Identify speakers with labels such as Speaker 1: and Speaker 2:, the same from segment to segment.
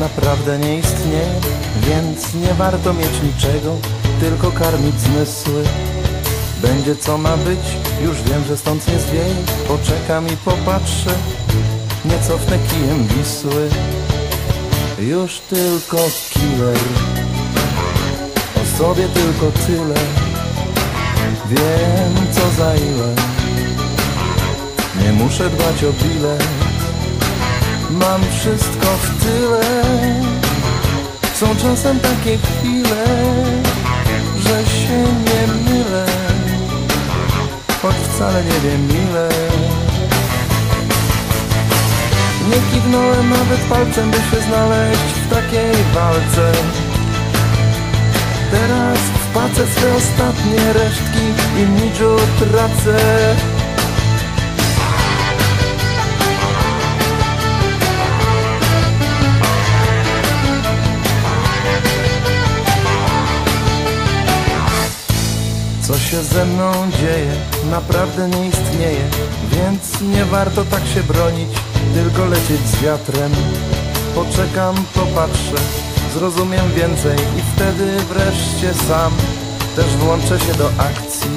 Speaker 1: naprawdę nie istnieje Więc nie warto mieć niczego, tylko karmić zmysły. Będzie co ma być, już wiem, że stąd nie zwieje Poczekam i popatrzę, nie cofnę kijem Wisły. Już tylko killer O sobie tylko tyle Wiem co za ile. Nie muszę dbać o bilet Mam wszystko w tyle Są czasem takie chwile Że się nie mylę Choć wcale nie wiem ile. Nie kiwnąłem nawet palcem By się znaleźć w takiej walce. Teraz w pace swe ostatnie resztki I niczu tracę Co się ze mną dzieje, naprawdę nie istnieje Więc nie warto tak się bronić, tylko lecieć z wiatrem. Poczekam, popatrzę, zrozumiem więcej I wtedy wreszcie sam też włączę się do akcji.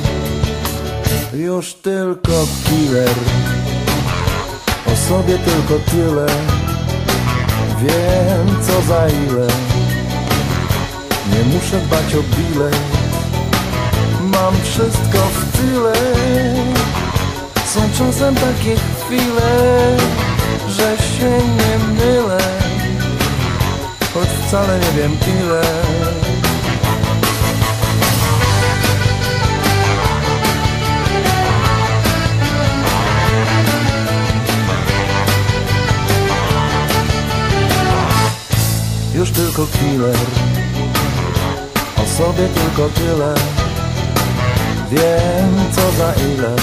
Speaker 1: Już tylko killer. O sobie tylko tyle. Wiem co za ile. Nie muszę dbać o bilet Mam wszystko w tyle. Są czasem takie chwile Że się nie mylę. Choć wcale nie wiem ile. Już tylko killer. O sobie tylko tyle Wiem co za ile.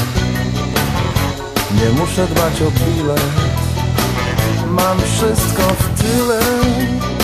Speaker 1: Nie muszę dbać o bilet Mam wszystko w tyle